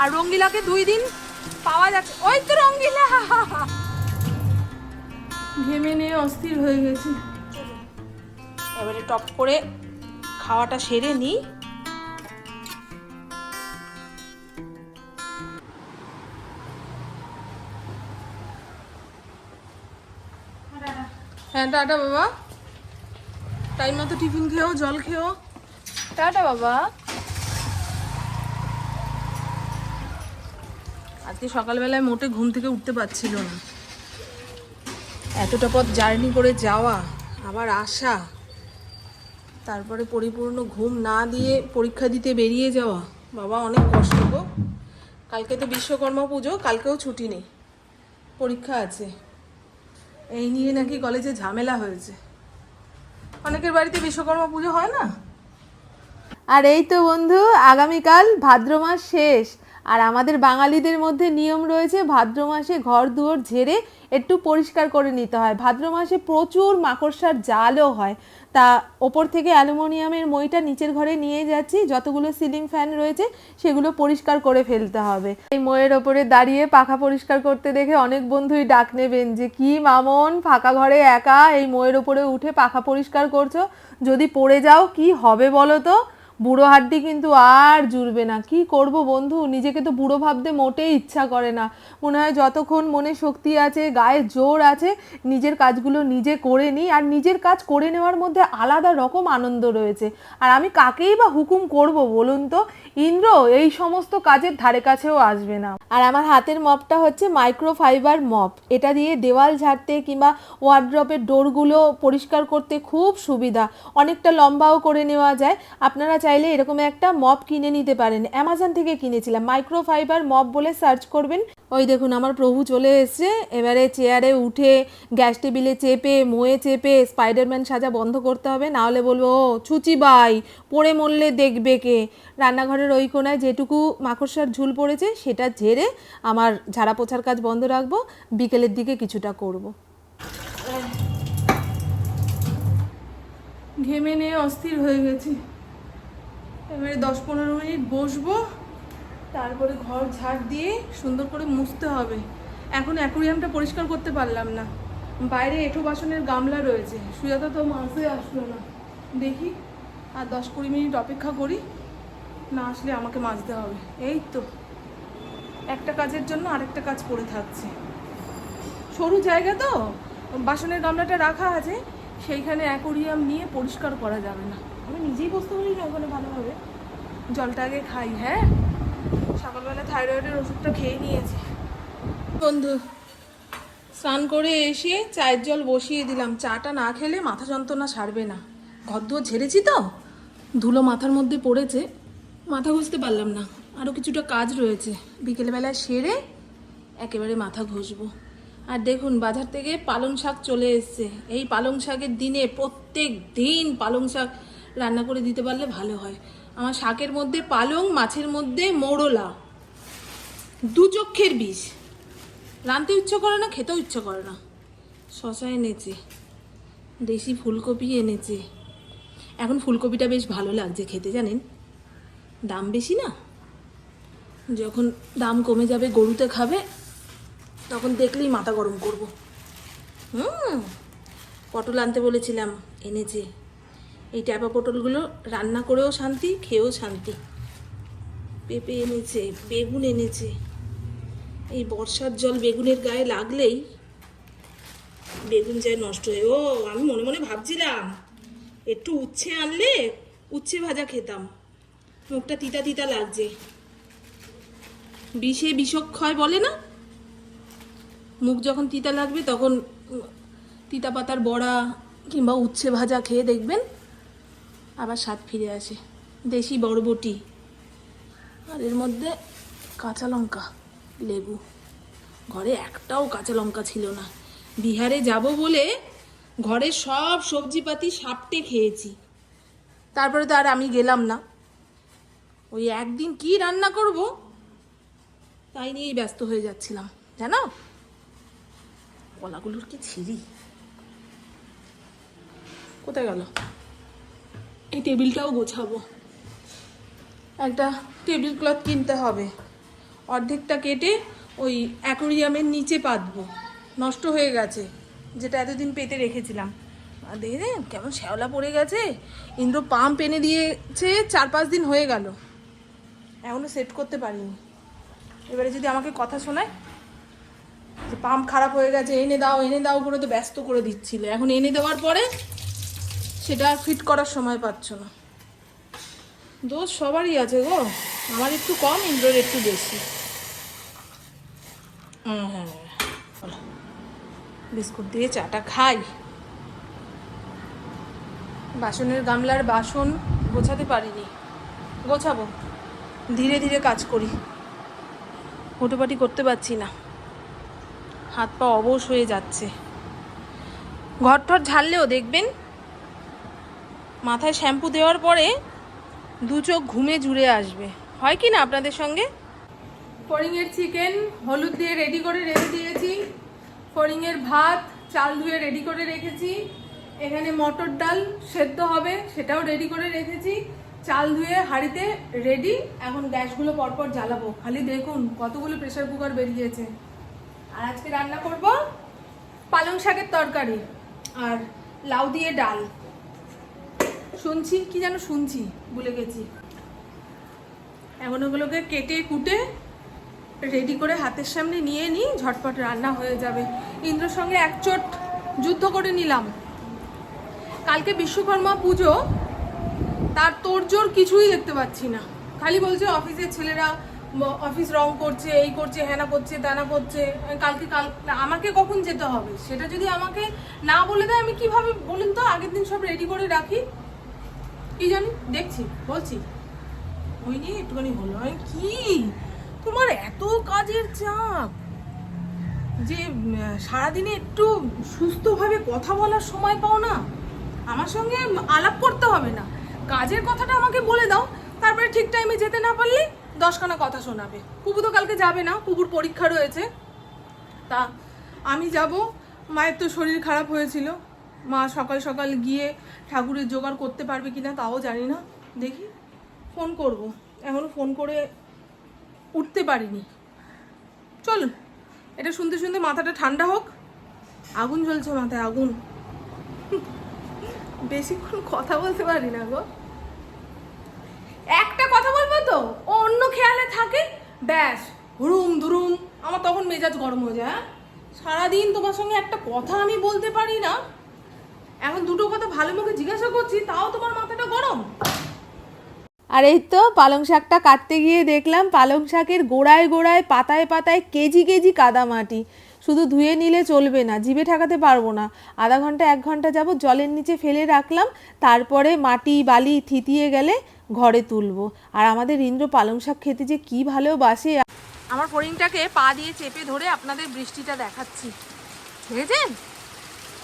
আর রঙ্গিলাকে দুই দিন পাওয়া যাচ্ছে। ওই তো রঙ্গিলা। ঘেমে নিয়ে অস্থির হয়ে গেছি। এবারে টপ করে খাওয়াটা সেরে নিই হ্যাঁ টাটা বাবা। টাইম মতো টিফিন খেও জল খেও টাটা বাবা। আজকে সকালবেলায় মোটে ঘুম থেকে উঠতে পারছিল না। এতটা পথ জার্নি করে যাওয়া, আবার আসা, তারপরে পরিপূর্ণ ঘুম না দিয়ে পরীক্ষা দিতে বেরিয়ে যাওয়া, বাবা অনেক কষ্ট গো। কালকে তো বিশ্বকর্মা পুজো, কালকেও ছুটি নেই, পরীক্ষা আছে। এই নিয়ে নাকি কলেজে ঝামেলা হয়েছে। অনেকের বাড়িতে বিশ্বকর্মা পুজো হয় না? আর এই তো বন্ধু, আগামীকাল ভাদ্র মাস শেষ। আর আমাদের বাঙালিদের মধ্যে নিয়ম রয়েছে ভাদ্র মাসে ঘর দুয়ার ঝেড়ে একটু পরিষ্কার করে নিতে হয়। ভাদ্র মাসে প্রচুর মাকড়সার জালও হয়। তা ওপর থেকে অ্যালুমিনিয়ামের মইটা নিচের ঘরে নিয়ে যাচ্ছি। যতগুলো সিলিং ফ্যান রয়েছে সেগুলো পরিষ্কার করে ফেলতে হবে। এই ময়ের ওপরে দাঁড়িয়ে পাখা পরিষ্কার করতে দেখে অনেক বন্ধুই ডাক নেবেন যে, কি মামন, ফাঁকা ঘরে একা এই ময়ের ওপরে উঠে পাখা পরিষ্কার করছ? যদি পড়ে যাও, কি হবে বলো তো? বুড়ো হাড্ডি কিন্তু আর জুড়বে না। কি করব বন্ধু? নিজেকে তো বুড়ো ভাবতে মোটেই ইচ্ছা করে না। মনে হয় যতক্ষণ মনে শক্তি আছে, গায়ে জোর আছে, নিজের কাজগুলো নিজে করে নিই। আর নিজের কাজ করে নেওয়ার মধ্যে আলাদা রকম আনন্দ রয়েছে। আর আমি কাকেই বা হুকুম করব বলুন তো? ইন্দ্র, এই সমস্ত কাজের ধারে কাছেও আসবে না। আর আমার হাতের মপটা হচ্ছে মাইক্রোফাইবার মপ এটা দিয়ে দেওয়াল ঝাড়তে কিংবা ওয়ার্ড্রপের ডোরগুলো পরিষ্কার করতে খুব সুবিধা। অনেকটা লম্বাও করে নেওয়া যায়। আপনারা চাইলে এরকম একটা মপ কিনে নিতে পারেন। অ্যামাজন থেকে কিনেছিলাম। মাইক্রোফাইবার মপ বলে সার্চ করবেন। ওই দেখুন, আমার প্রভু চলে এসছে। এবারে চেয়ারে উঠে গ্যাস টেবিলে চেপে, মোয়ে চেপে স্পাইডারম্যান সাজা বন্ধ করতে হবে। নাহলে বলব, ও, ছুচি বাই, পড়ে মরলে দেখবে কে? রান্নাঘরের ওই কোনায় যেটুকু মাকড়সার ঝুল পড়েছে, সেটা ঝেড়ে আমার ঝাড়া পোছার কাজ বন্ধ রাখব। বিকেলের দিকে কিছুটা করব। ঘেমে নিয়ে অস্থির হয়ে গেছি। এবারে দশ পনেরো মিনিট বসবো, তারপরে ঘর ঝাড় দিয়ে সুন্দর করে মুছতে হবে। এখন অ্যাকোরিয়ামটা পরিষ্কার করতে পারলাম না। বাইরে এঁঠো বাসনের গামলা রয়েছে। সুজাতা তো মাসে আসলো না। দেখি, আর দশ কুড়ি মিনিট অপেক্ষা করি। না আসলে আমাকে মাজতে হবে। এই তো। একটা কাজের জন্য আরেকটা কাজ পড়ে থাকছে। সরু জায়গা তো? বাসনের গামলাটা রাখা আছে। সেইখানে অ্যাকোরিয়াম নিয়ে পরিষ্কার করা যাবে না। আমি নিজেই বসতে পারি না ওখানে ভালোভাবে। জলটা আগে খাই। হ্যাঁ। সকালবেলা থাইরয়েডের ওষুধটা খেয়ে নিয়েছি। বন্ধু স্নান করে এসে চায়ের জল বসিয়ে দিলাম। চাটা না খেলে মাথা যন্ত্রণা সারবে না। ঘর দুয়ার ঝেড়েছি তো? ধুলো মাথার মধ্যে পড়েছে। মাথা ঘষতে পারলাম না। আরও কিছুটা কাজ রয়েছে। বিকেলবেলায় সেরে একেবারে মাথা ঘষবো। আর দেখুন বাজার থেকে পালং শাক চলে এসছে। এই পালং শাকের দিনে প্রত্যেক দিন পালং শাক রান্না করে দিতে পারলে ভালো হয়। আমার শাকের মধ্যে পালং, মাছের মধ্যে মোড়লা দু চক্ষের বীজ রাঁধতে ইচ্ছে করে না, খেতেও ইচ্ছে করে না। শশা এনেছে। দেশি ফুলকপি এনেছে। এখন ফুলকপিটা বেশ ভালো লাগছে খেতে, জানেন? দাম বেশি না? যখন দাম কমে যাবে গরুতে খাবে, তখন দেখলেই মাথা গরম করব। হুম, পটল আনতে বলেছিলাম, এনেছে। এই ট্যাপা পটলগুলো রান্না করেও শান্তি, খেয়েও শান্তি। পেঁপে এনেছে, বেগুন এনেছে। এই বর্ষার জল বেগুনের গায়ে লাগলেই বেগুন যায় নষ্ট হয়ে। ও, আমি মনে মনে ভাবছিলাম, একটু উচ্ছে আনলে উচ্ছে ভাজা খেতাম। মুখটা তিতা তিতা লাগছে। বিষে বিষক্ষয় বলে না? মুখ যখন তিতা লাগবে তখন তিতা পাতার বড়া কিংবা উচ্ছে ভাজা খেয়ে দেখবেন আবার স্বাদ ফিরে আসে। দেশি বরবটি আর এর মধ্যে কাঁচা লঙ্কা, লেবু। ঘরে একটাও কাঁচা লঙ্কা ছিল না। বিহারে যাব বলে ঘরে সব সবজিপাতি সাপটে খেয়েছি। তারপরে তো আর আমি গেলাম না। ওই একদিন কি রান্না করব? তাই নিয়েই ব্যস্ত হয়ে যাচ্ছিলাম। জানো? কলাগুলোর কি ছিঁড়ি কোথায় গেল? এই টেবিলটাও গোছাবো। একটা টেবিল ক্লথ কিনতে হবে। অর্ধেকটা কেটে ওই অ্যাকোরিয়ামের নিচে পাতবো। নষ্ট হয়ে গেছে যেটা এতদিন পেতে রেখেছিলাম। দেখে দে, কেমন শ্যাওলা পড়ে গেছে। ইন্দ্র পাম্প এনে দিয়েছে চার পাঁচ দিন হয়ে গেল। এখনও সেট করতে পারিনি। এবারে যদি আমাকে কথা শোনায় যে পাম্প খারাপ হয়ে গেছে এনে দাও এনে দাও করে তো ব্যস্ত করে দিচ্ছিল। এখন এনে দেওয়ার পরে সেটা ফিট করার সময় পাচ্ছ না। দোষ সবারই আছে গো। আমার একটু কম, ইন্দ্রর একটু বেশি। হ্যাঁ। বিস্কুট দিয়ে চাটা খাই। বাসনের গামলার বাসন গোছাতে পারিনি। গোছাবো। ধীরে ধীরে কাজ করি। হোটোপাটি করতে পারছি না। হাত পা অবশ হয়ে যাচ্ছে। ঘর টর ঝাড়লেও দেখবেন মাথায় শ্যাম্পু দেওয়ার পরে দু চোখ ঘুমে জুড়ে আসবে। হয় কি না আপনাদের সঙ্গে? ফড়িংয়ের চিকেন হলুদ দিয়ে রেডি করে রেখে দিয়েছি। ফড়িংয়ের ভাত চাল ধুয়ে রেডি করে রেখেছি। এখানে মটর ডাল সেদ্ধ হবে, সেটাও রেডি করে রেখেছি। চাল ধুয়ে হাঁড়িতে রেডি, এখন গ্যাসগুলো পরপর জ্বালাবো। খালি দেখুন কতগুলো প্রেসার কুকার বেরিয়েছে। আর আজকে রান্না করব পালং শাকের তরকারি আর লাউ দিয়ে ডাল। শুনছি, কি যেন শুনছি, ভুলে গেছি। এখন ওগুলোকে কেটে কুটে রেডি করে হাতের সামনে নিয়ে নিই ঝটপট রান্না হয়ে যাবে। ইন্দ্রর সঙ্গে এক চোট যুদ্ধ করে নিলাম। কালকে বিশ্বকর্মা পুজো, তার তোড়জোড় কিছুই দেখতে পাচ্ছি না। খালি বলছে অফিসের ছেলেরা অফিস রং করছে, এই করছে হ্যানা করছে, তানা করছে। কালকে কাল আমাকে কখন যেতে হবে? সেটা যদি আমাকে না বলে দেয়, আমি কীভাবে, বলুন তো, আগের দিন সব রেডি করে রাখি? কি জানি? দেখছি, বলছি। ওই নিয়ে একটুখানি হলো। আমি কি? তোমার এত কাজের চাপ যে সারাদিনে একটু সুস্থভাবে কথা বলার সময় পাও না। আমার সঙ্গে আলাপ করতে হবে না। কাজের কথাটা আমাকে বলে দাও, তারপরে ঠিক টাইমে যেতে না পারলে দশখানা কথা শোনাবে। পুপু তো কালকে যাবে না পুপুর পরীক্ষা রয়েছে। তা আমি যাব, মায়ের তো শরীর খারাপ হয়েছিল। মা সকাল সকাল গিয়ে ঠাকুরের জোগাড় করতে পারবে কিনা তাও জানি না। দেখি, ফোন করব। এখনও ফোন করে উঠতে পারিনি। চলুন এটা শুনতে শুনতে মাথাটা ঠান্ডা হোক। আগুন জ্বলছে মাথায়, আগুন। বেশিক্ষণ কথা বলতে পারি না গো। একটা কথা বলব তো? ও অন্য খেয়ালে থাকে? ব্যাস, হুরুম ধুরুম আমার তখন মেজাজ গরম হয়ে যায় হ্যাঁ? সারাদিন তোমার সঙ্গে একটা কথা আমি বলতে পারি না। এখন দুটো কথা ভালো মুখে জিজ্ঞাসা করছি তাও তোমার মাথাটা গরম। আর এই তো পালং শাকটা কাটতে গিয়ে দেখলাম পালং শাকের গোড়ায় গোড়ায় পাতায় পাতায় কেজি কেজি কাদা মাটি শুধু ধুয়ে নিলে চলবে না জিভে ঠেকাতে পারব না। আধা ঘণ্টা এক ঘণ্টা যাব জলের নিচে ফেলে রাখলাম তারপরে মাটি বালি থিতিয়ে গেলে ঘরে তুলবো। আর আমাদের ইন্দ্র পালং শাক খেতে যে কি ভালোবাসে। আমার ফড়িংটাকে পা দিয়ে চেপে ধরে আপনাদের বৃষ্টিটা দেখাচ্ছি। দেখেছেন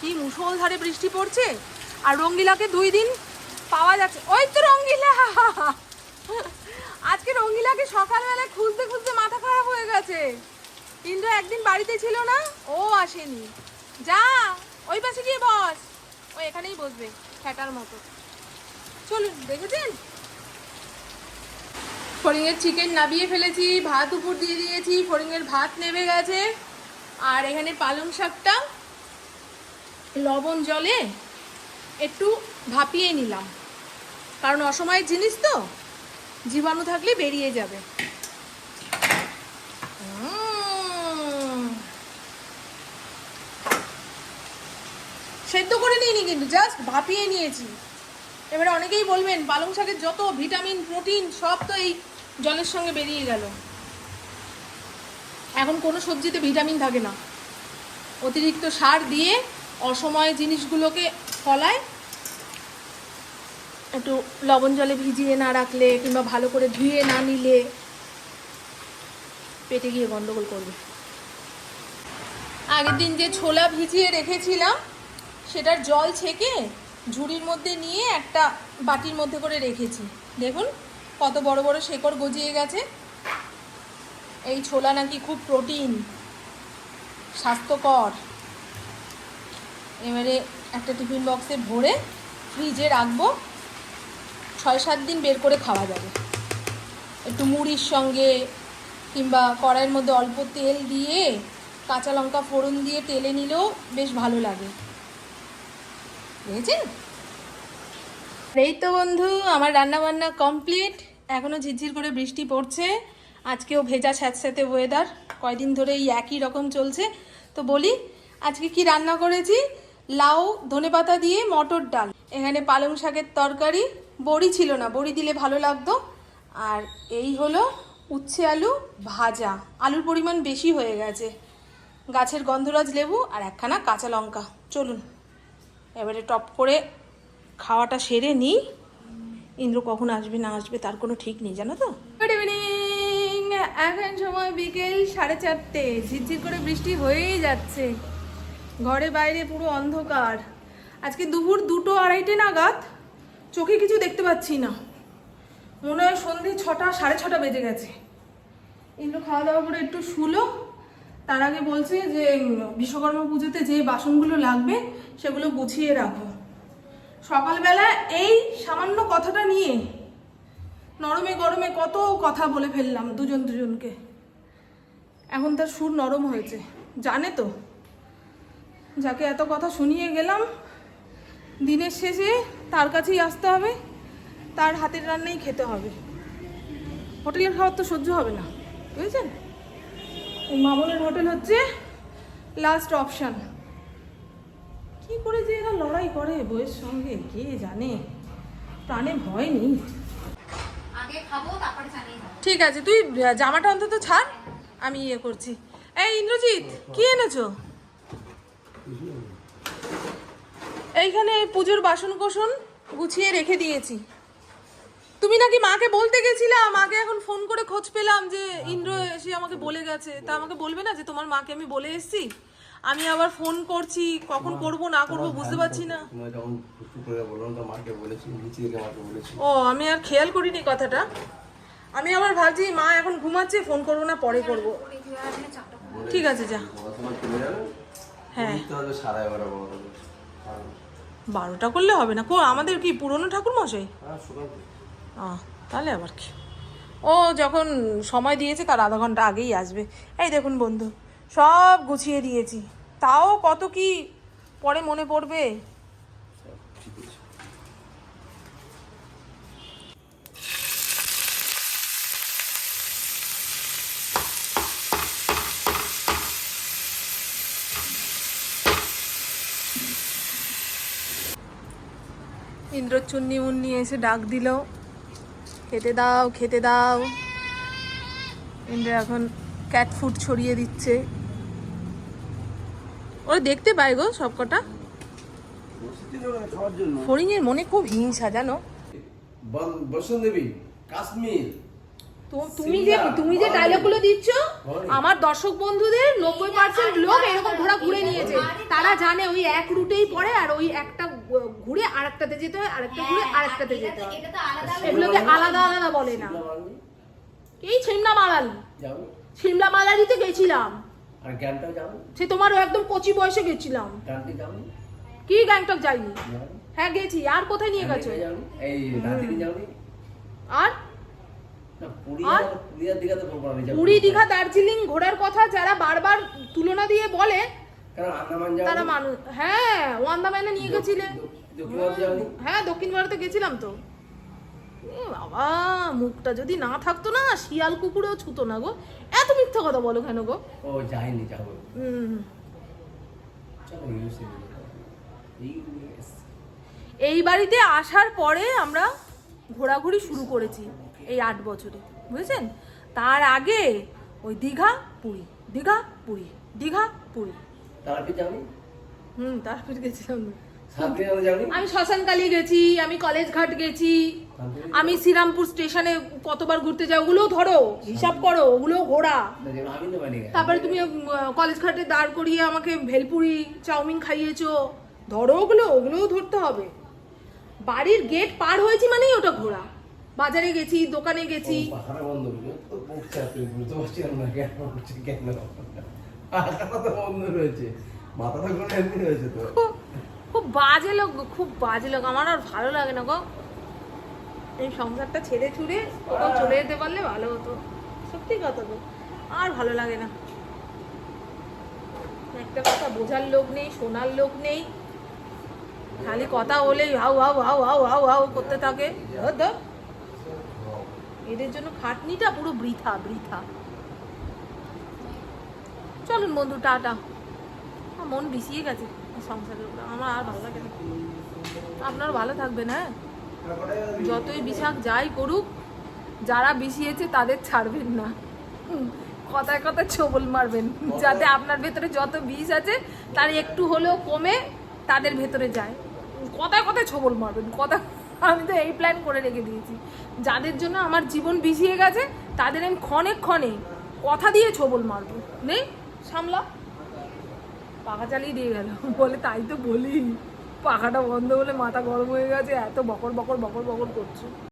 কি মুষলধারে বৃষ্টি পড়ছে? আর রঙ্গিলাকে দুই দিন পাওয়া যাচ্ছে। ওই তো রঙ্গিলা! আজকে রঙ্গিলাকে সকালবেলায় খুঁজতে খুঁজতে মাথা খারাপ হয়ে গেছে। কিন্তু একদিন বাড়িতে ছিল না, ও আসেনি। যা, ওই পাশে গিয়ে বস। ও এখানেই বসবে ফ্যাটার মতো। চলুন, দেখেছেন? ফড়িংয়ের চিকেন নাবিয়ে ফেলেছি, ভাত উপর দিয়ে দিয়েছি, ফড়িংয়ের ভাত নেমে গেছে। আর এখানে পালং শাকটা লবণ জলে একটু ভাপিয়ে নিলাম। কারণ অসময়ের জিনিস তো, জীবাণু থাকলে বেরিয়ে যাবে। সেদ্ধ করে নিইনি কিন্তু, জাস্ট ভাপিয়ে নিয়েছি। এবারে অনেকেই বলবেন, পালং শাকের যত ভিটামিন, প্রোটিন, সব তো এই জলের সঙ্গে বেরিয়ে গেল। এখন কোনো সবজিতে ভিটামিন থাকে না। অতিরিক্ত সার দিয়ে অসময়ে জিনিসগুলোকে ফলায়। একটু লবণ জলে ভিজিয়ে না রাখলে কিংবা ভালো করে ধুয়ে না নিলে পেটে গিয়ে গন্ডগোল করবে। আগের দিন যে ছোলা ভিজিয়ে রেখেছিলাম, সেটার জল ছেঁকে ঝুড়ির মধ্যে নিয়ে একটা বাটির মধ্যে করে রেখেছি। দেখুন কত বড় বড় শেকড় গজিয়ে গেছে। এই ছোলা নাকি খুব প্রোটিন, স্বাস্থ্যকর। এবারে একটা টিফিন বক্সে ভরে ফ্রিজে রাখব। ছয়, সাত দিন বের করে খাওয়া যাবে। একটু মুড়ির সঙ্গে কিংবা কড়াইয়ের মধ্যে অল্প তেল দিয়ে কাঁচা লঙ্কা ফোড়ন দিয়ে তেলে নিলেও বেশ ভালো লাগে। বুঝেছেন এই তো বন্ধু, আমার রান্না বান্না কমপ্লিট। এখনও ঝিরঝির করে বৃষ্টি পড়ছে। আজকেও ভেজা স্যাঁতস্যাঁতে ওয়েদার কয়দিন ধরে এই একই রকম চলছে। তো বলি, আজকে কি রান্না করেছি? লাউ, ধনেপাতা দিয়ে মটর ডাল। এখানে পালং শাকের তরকারি, বড়ি ছিল না, বড়ি দিলে ভালো লাগতো। আর এই হলো উচ্ছে আলু ভাজা। আলুর পরিমাণ বেশি হয়ে গেছে। গাছের গন্ধরাজ লেবু আর একখানা কাঁচা লঙ্কা। চলুন, এবারে টপ করে খাওয়াটা সেরে নিই। ইন্দ্র কখন আসবে, না আসবে, তার কোনো ঠিক নেই, জানো তো? গুড ইভিনিং এখন সময় বিকেল সাড়ে চারটে। ঝিরঝির করে বৃষ্টি হয়েই যাচ্ছে। ঘরে বাইরে পুরো অন্ধকার। আজকে দুপুর দুটো আড়াইটে নাগাদ চোখে কিছু দেখতে পাচ্ছি না। মনে হয় সন্ধে ছটা, সাড়ে ছটা বেজে গেছে। এগুলো খাওয়া দাওয়া করে একটু শুলো। তার আগে বলছে যে, বিশ্বকর্মা পুজোতে যে বাসনগুলো লাগবে সেগুলো গুছিয়ে রাখো। সকালবেলা এই সামান্য কথাটা নিয়ে নরমে গরমে কত কথা বলে ফেললাম দুজন দুজনকে। এখন তার সুর নরম হয়েছে। জানে তো? যাকে এত কথা শুনিয়ে গেলাম দিনের শেষে তার কাছেই আসতে হবে তার হাতের রান্নাই খেতে হবে। হোটেলের খাবার তো সহ্য হবে না বুঝেছেন? এই মামনের হোটেল হচ্ছে লাস্ট অপশান কি করে যে এরা লড়াই করে বইয়ের সঙ্গে কে জানে? প্রাণে ভয় নেই। ঠিক আছে তুই জামাটা অন্তত ছাড় আমি ইয়ে করছি। এই ইন্দ্রজিৎ কি এনেছো? এইখানে পুজোর বাসন কোসন গুছিয়ে রেখে দিয়েছি। তুমি নাকি মাকে বলতে গেছিলা? মাকে এখন ফোন করে খোঁজ পেলাম যে ইন্দ্র এসে আমাকে বলে গেছে। তা আমাকে বলবে না যে তোমার মাকে আমি বলে এসেছি? আমি আবার ফোন করছি কখন করব না করব বুঝতে পারছি না। ও আমি আর খেয়াল করিনি কথাটা। আমি আবার ভাবছি মা এখন ঘুমাচ্ছে ফোন করব না পরে করব। ঠিক আছে যা। হ্যাঁ। বারোটা করলে হবে না। কো আমাদের কি পুরনো ঠাকুর মশাই হ্যাঁ তাহলে আবার কি? ও যখন সময় দিয়েছে তার আধা ঘণ্টা আগেই আসবে। এই দেখুন বন্ধু সব গুছিয়ে দিয়েছি। তাও কত কি পরে মনে পড়বে ঠিক আছে ইন্দ্র চুন্নি মুন্নি এসে ডাক দিল। খেতে দাও খেতে দাও। ইন্দ্র এখন ক্যাট ফুড ছড়িয়ে দিচ্ছে। ওরা দেখতে পায় গো সব কটা জন্য ফড়িংয়ের মনে খুব হিংসা জানো? বন- কাশ্মীর। তুমি যে তুমি যে ডায়লগগুলো দিচ্ছ আমার দর্শক বন্ধুদের নব্বই পার্সেন্ট লোক এরকম ঘোরা ঘুরে নিয়েছে। তারা জানে ওই এক রুটেই পড়ে আর ওই একটা ঘুরে আরেকটাতে যেতে হয় আরেকটা ঘুরে আরেকটাতে যেতে হয়। এটা তো আলাদা এগুলোকে আলাদা আলাদা বলে না। এই সিমলা মালালি। সিমলা মালালিতে গেছিলাম। সে তোমার একদম কচি বয়সে গেছিলাম। কি গ্যাংটক যাইনি? হ্যাঁ গেছি। আর কোথায় নিয়ে গেছো? আর? পুরী দিঘা দার্জিলিং ঘোরার কথা যারা বারবার তুলনা দিয়ে বলে তারা মানুষ হ্যাঁ নিয়ে গেছিলে। হ্যাঁ দক্ষিণ ভারতে গেছিলাম তো। বাবা মুখটা যদি না থাকতো না শিয়াল কুকুরেও ছুতো না গো। এত মিথ্যা কথা বলো কেন গো? ও যাইনি যাব। এই বাড়িতে আসার পরে আমরা ঘোরাঘুরি শুরু করেছি এই আট বছরে বুঝেছেন? তার আগে ওই দীঘা পুরী দীঘা পুরী দীঘা পুরী। তারাপীঠ যাবি হুম তারপরে গেছিলাম। আমি শ্মশানকালী গেছি আমি কলেজ ঘাট গেছি আমি শ্রীরামপুর স্টেশনে কতবার ঘুরতে যাই ওগুলো ধরো হিসাব করো ওগুলো ঘোরা। তারপরে তুমি কলেজ ঘাটে দাঁড় করিয়ে আমাকে ভেলপুরি চাউমিন খাইয়েছো। ধরো ওগুলো ওগুলোও ধরতে হবে। বাড়ির গেট পার হয়েছি মানেই ওটা ঘোরা। বাজারে গেছি দোকানে গেছি। তো তো বন্ধ রয়েছে। মাথাটা কোনো এমনি তো। খুব বাজে লোক খুব বাজে লোক। আমার আর ভালো লাগে না গো। এই সংসারটা ছেড়ে ছুড়ে কোথাও চলে যেতে পারলে ভালো হতো। সত্যি কথা গো আর ভালো লাগে না। একটা কথা বোঝার লোক নেই শোনার লোক নেই। খালি কথা বলেই হাউ হাউ হাউ হাউ হাউ হাউ করতে থাকে। এদের জন্য খাটনিটা পুরো বৃথা বৃথা। চলুন বন্ধু, টাটা। মন বিষিয়ে গেছে সংসারের উপরে। আমার আর ভালো লাগে না। আপনার ভালো থাকবেন হ্যাঁ? যতই বিষাক যাই করুক, যারা বিষিয়েছে তাদের ছাড়বেন না। কথায় কথায় ছবল মারবেন। যাতে আপনার ভেতরে যত বিষ আছে, তার একটু হলেও কমে তাদের ভেতরে যায়। কথায় কথায় ছবল মারবেন। কথা আমি তো এই প্ল্যান করে রেখে দিয়েছি। যাদের জন্য আমার জীবন বিষিয়ে গেছে, তাদের আমি ক্ষণে ক্ষণে কথা দিয়ে ছবল মারবো। নেই? সামলা। পাখা চালিয়ে দিয়ে গেল। বলে, তাই তো বলি। পাখাটা বন্ধ হলে মাথা গরম হয়ে গেছে। এত বকর বকর বকর বকর করছ।